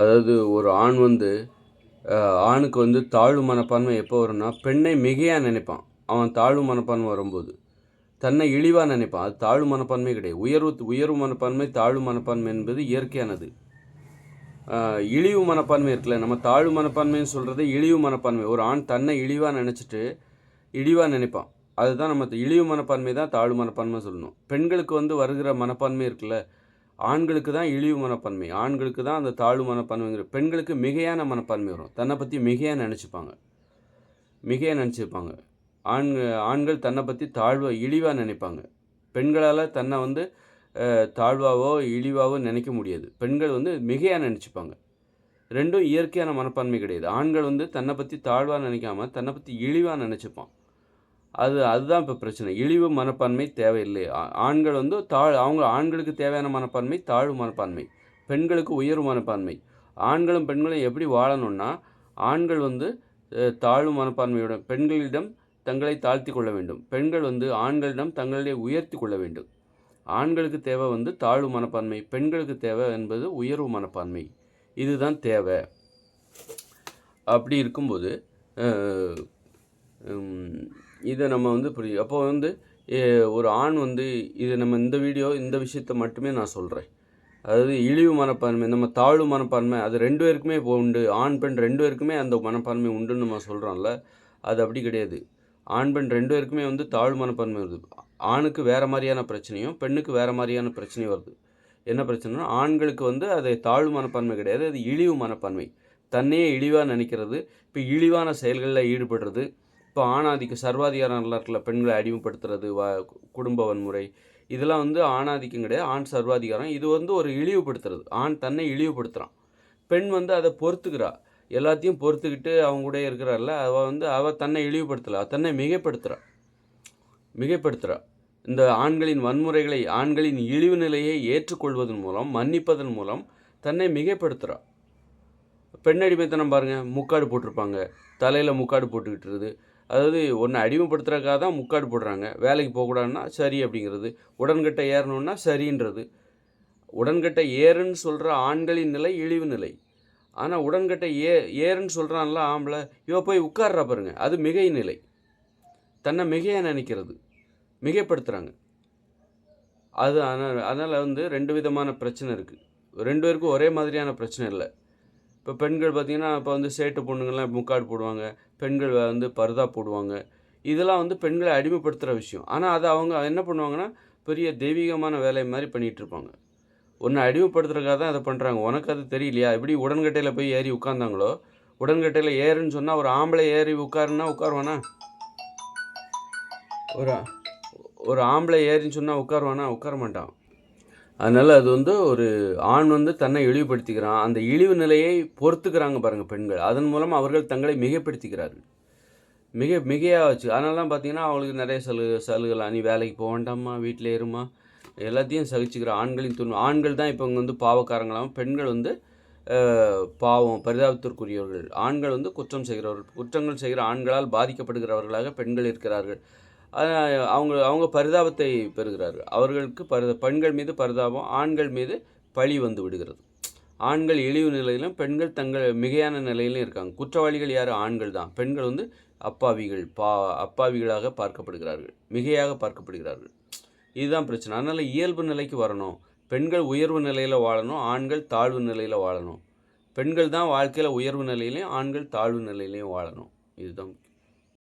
அதாவது ஒரு ஆண் வந்து ஆணுக்கு வந்து தாழ்வு மனப்பான்மை எப்போ வரும்னா பெண்ணை மிகையாக நினைப்பான். அவன் தாழ்வு மனப்பான்மை வரும்போது. தன்னை இழிவாக நினைப்பான். அது தாழ்வு மனப்பான்மை கிடையாது. உயர்வு உயர்வு மனப்பான்மை தாழ்வு மனப்பான்மை என்பது இயற்கையானது. இழிவு மனப்பான்மை இருக்குல்ல நம்ம தாழ்வு மனப்பான்மைன்னு சொல்கிறது இழிவு மனப்பான்மை. ஒரு ஆண் தன்னை இழிவாக நினச்சிட்டு இழிவாக நினைப்பான். அதுதான் நம்ம இழிவு மனப்பான்மை தான் தாழ்வு மனப்பான்மை சொல்லணும். பெண்களுக்கு வந்து வருகிற மனப்பான்மை இருக்குல்ல ஆண்களுக்கு தான் இழிவு மனப்பான்மை ஆண்களுக்கு தான் அந்த தாழ்வு மனப்பான்மைங்கிற பெண்களுக்கு மிகையான மனப்பான்மை வரும். தன்னை பற்றி மிகையாக நினச்சிப்பாங்க. மிகையாக நினச்சிருப்பாங்க ஆண் ஆண்கள் தன்னை பற்றி தாழ்வாக இழிவாக நினைப்பாங்க. பெண்களால் தன்னை வந்து தாழ்வாவோ இழிவாவோ நினைக்க முடியாது. பெண்கள் வந்து மிகையாக நினச்சிப்பாங்க. ரெண்டும் இயற்கையான மனப்பான்மை கிடையாது. ஆண்கள் வந்து தன்னை பற்றி தாழ்வாக நினைக்காம தன்னை பற்றி இழிவாக நினச்சிப்பான். அது அதுதான் இப்போ பிரச்சனை. இழிவு மனப்பான்மை தேவையில்லை. ஆண்கள் வந்து தாழ் அவங்க ஆண்களுக்கு தேவையான மனப்பான்மை தாழ்வு மனப்பான்மை. பெண்களுக்கு உயர்வு மனப்பான்மை. ஆண்களும் பெண்களும் எப்படி வாழணும்னா ஆண்கள் வந்து தாழ்வு மனப்பான்மையுடன் பெண்களிடம் தங்களை தாழ்த்தி கொள்ள வேண்டும். பெண்கள் வந்து ஆண்களிடம் தங்களை உயர்த்தி கொள்ள வேண்டும். ஆண்களுக்கு தேவை வந்து தாழ்வு மனப்பான்மை பெண்களுக்கு தேவை என்பது உயர்வு மனப்பான்மை. இதுதான் தேவை. அப்படி இருக்கும்போது இதை நம்ம வந்து புரியும் அப்போ வந்து ஒரு ஆண் வந்து இது நம்ம இந்த வீடியோ இந்த விஷயத்தை மட்டுமே நான் சொல்கிறேன் அதாவது இழிவு மனப்பான்மை நம்ம தாழ்வு மனப்பான்மை அது ரெண்டு பேருக்குமே இப்போ உண்டு. ஆண் பெண் ரெண்டு பேருக்குமே அந்த மனப்பான்மை உண்டுன்னு நம்ம சொல்கிறோம்ல அது அப்படி கிடையாது. ஆண் பெண் ரெண்டு பேருக்குமே வந்து தாழ்வு மனப்பான்மை வருது. ஆணுக்கு வேறு மாதிரியான பிரச்சனையும் பெண்ணுக்கு வேறு மாதிரியான பிரச்சனையும் வருது. என்ன பிரச்சனைனா ஆண்களுக்கு வந்து அது தாழ்வு மனப்பான்மை கிடையாது அது இழிவு மனப்பான்மை. தன்னையே இழிவாக நினைக்கிறது இப்போ இழிவான செயல்களில் ஈடுபடுறது இப்போ ஆணாதிக்க சர்வாதிகாரம் நல்லா இருக்குல்ல பெண்களை அடிமைப்படுத்துறது வ குடும்ப வன்முறை இதெல்லாம் வந்து ஆணாதிக்கம் கிடையாது ஆண் சர்வாதிகாரம். இது வந்து ஒரு இழிவுபடுத்துறது. ஆண் தன்னை இழிவுபடுத்துகிறான் பெண் வந்து அதை பொறுத்துக்கிறா. எல்லாத்தையும் பொறுத்துக்கிட்டு அவங்க கூட இருக்கிறாள்ல அவள் வந்து அவள் தன்னை இழிவுபடுத்தலை தன்னை மிகைப்படுத்துகிறா மிகைப்படுத்துகிறா இந்த ஆண்களின் வன்முறைகளை ஆண்களின் இழிவு நிலையை ஏற்றுக்கொள்வதன் மூலம் மன்னிப்பதன் மூலம் தன்னை மிகைப்படுத்துகிறா பெண்ணடிமைத்தனம் பாருங்கள் முக்காடு போட்டிருப்பாங்க. தலையில் முக்காடு போட்டுக்கிட்டுருது. அதாவது ஒன்று அடிமைப்படுத்துறதுக்காக தான் முக்காடு போடுறாங்க. வேலைக்கு போகக்கூடாதுன்னா சரி அப்படிங்கிறது. உடன்கட்டை ஏறணும்னா சரின்றது. உடன்கட்டை ஏறுன்னு சொல்கிற ஆண்களின் நிலை இழிவு நிலை. ஆனால் உடன்கட்டை ஏ ஏறுன்னு சொல்கிறான்ல ஆம்பளை இவ போய் உட்கார்றா பாருங்க அது மிகை நிலை. தன்னை மிகையாக நினைக்கிறது. மிகைப்படுத்துகிறாங்க அது அதனால் அதனால் வந்து ரெண்டு விதமான பிரச்சனை இருக்குது ரெண்டு பேருக்கும் ஒரே மாதிரியான பிரச்சனை இல்லை. இப்போ பெண்கள் பார்த்திங்கன்னா இப்போ வந்து சேட்டு பொண்ணுங்கள்லாம் முக்காடு போடுவாங்க பெண்கள் வந்து பர்தா போடுவாங்க. இதெல்லாம் வந்து பெண்களை அடிமைப்படுத்துகிற விஷயம். ஆனால் அதை அவங்க என்ன பண்ணுவாங்கன்னா பெரிய தெய்வீகமான வேலை மாதிரி பண்ணிகிட்டு இருப்பாங்க. ஒன்று அடிமைப்படுத்துறதுக்காக தான் அதை பண்ணுறாங்க. உனக்கு அது தெரியலையா? எப்படி உடன்கட்டையில் போய் ஏறி உட்காந்தாங்களோ உடன்கட்டையில் ஏறுன்னு சொன்னால் ஒரு ஆம்பளை ஏறி உட்காருன்னா உட்காருவானா? ஒரு ஒரு ஆம்பளை ஏறின்னு சொன்னால் உட்காருவானா? உட்கார மாட்டான். அதனால் அது வந்து ஒரு ஆண் வந்து தன்னை இழிவுபடுத்திக்கிறான். அந்த இழிவு நிலையை பொறுத்துக்கிறாங்க பாருங்கள் பெண்கள். அதன் மூலம் அவர்கள் தங்களை மிகப்படுத்திக்கிறார்கள். மிக மிகையாக வச்சு அதனால தான் பார்த்தீங்கன்னா அவங்களுக்கு நிறைய சலு சலுகலாம் நீ வேலைக்கு போக வேண்டாமா வீட்டில் இருமா. எல்லாத்தையும் சகிச்சுக்கிற ஆண்களின் துணி ஆண்கள் தான் இப்போ இங்கே வந்து பாவக்காரங்களாகவும் பெண்கள் வந்து பாவம் பரிதாபத்திற்குரியவர்கள். ஆண்கள் வந்து குற்றம் செய்கிறவர்கள் குற்றங்கள் செய்கிற ஆண்களால் பாதிக்கப்படுகிறவர்களாக பெண்கள் இருக்கிறார்கள். அவங்க அவங்க பரிதாபத்தை பெறுகிறார்கள். அவர்களுக்கு பரித பெண்கள் மீது பரிதாபம் ஆண்கள் மீது பழி வந்து விடுகிறது. ஆண்கள் இழிவு நிலையிலும் பெண்கள் தங்கள் மிகையான நிலையிலும் இருக்காங்க. குற்றவாளிகள் யார்? ஆண்கள் தான். பெண்கள் வந்து அப்பாவிகள் பா அப்பாவிகளாக பார்க்கப்படுகிறார்கள். மிகையாக பார்க்கப்படுகிறார்கள். இதுதான் பிரச்சனை. அதனால் இயல்பு நிலைக்கு வரணும். பெண்கள் உயர்வு நிலையில் வாழணும் ஆண்கள் தாழ்வு நிலையில் வாழணும். பெண்கள் தான் வாழ்க்கையில் உயர்வு நிலையிலையும் ஆண்கள் தாழ்வு நிலையிலையும் வாழணும். இதுதான்